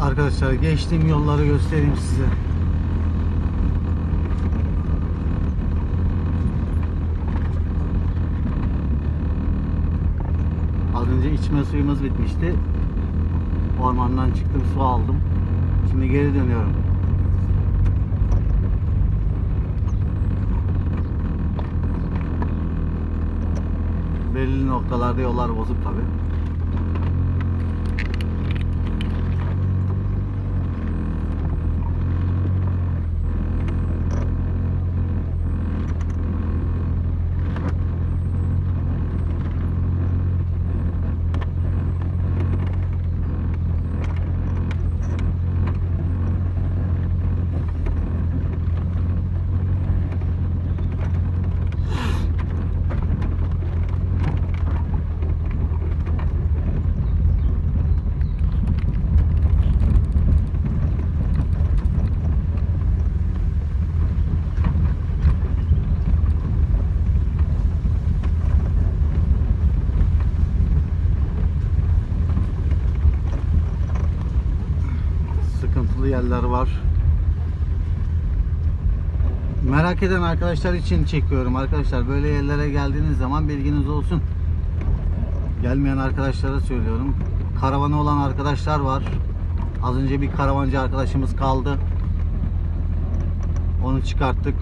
Arkadaşlar geçtiğim yolları göstereyim size. Az önce içme suyumuz bitmişti. Ormandan çıktım su aldım. Şimdi geri dönüyorum. Belli noktalarda yollar bozuk tabi. sıkıntılı yerler var. Merak eden arkadaşlar için çekiyorum arkadaşlar. Böyle yerlere geldiğiniz zaman bilginiz olsun. Gelmeyen arkadaşlara söylüyorum. Karavanı olan arkadaşlar var. Az önce bir karavancı arkadaşımız kaldı. Onu çıkarttık.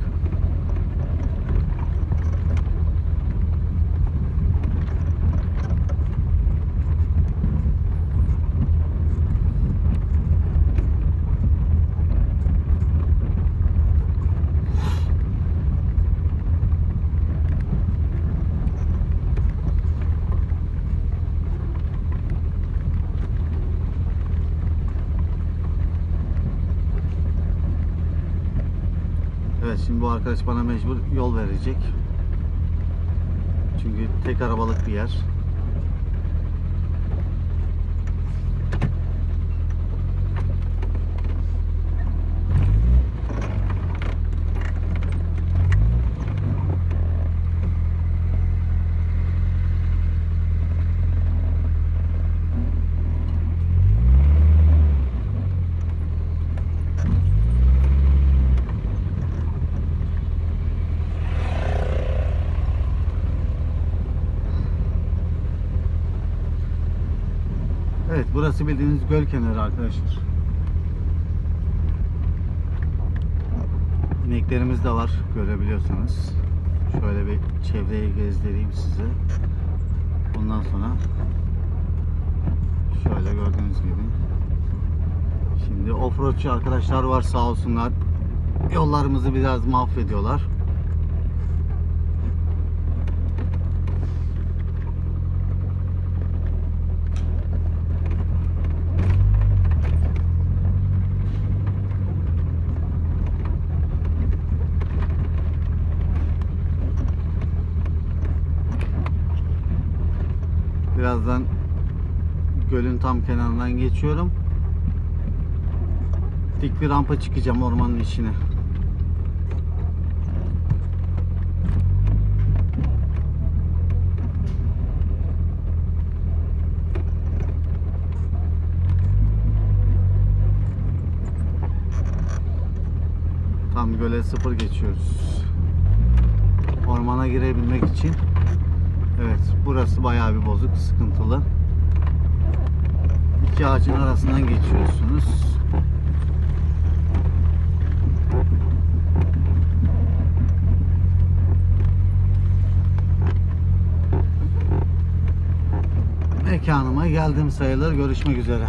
Şimdi bu arkadaş bana mecbur yol verecek. Çünkü tek arabalık bir yer. Evet burası bildiğiniz göl kenarı arkadaşlar. İneklerimiz de var görebiliyorsanız. Şöyle bir çevreyi gezdireyim size. Bundan sonra şöyle gördüğünüz gibi. Şimdi offroadçu arkadaşlar var sağ olsunlar. Yollarımızı biraz mahvediyorlar. Birazdan gölün tam kenarından geçiyorum. Dik bir rampa çıkacağım ormanın içine. Tam göle sıfır geçiyoruz. Ormana girebilmek için Evet, burası bayağı bir bozuk, sıkıntılı. İki ağacın arasından geçiyorsunuz. Mekanıma geldim sayılır. Görüşmek üzere.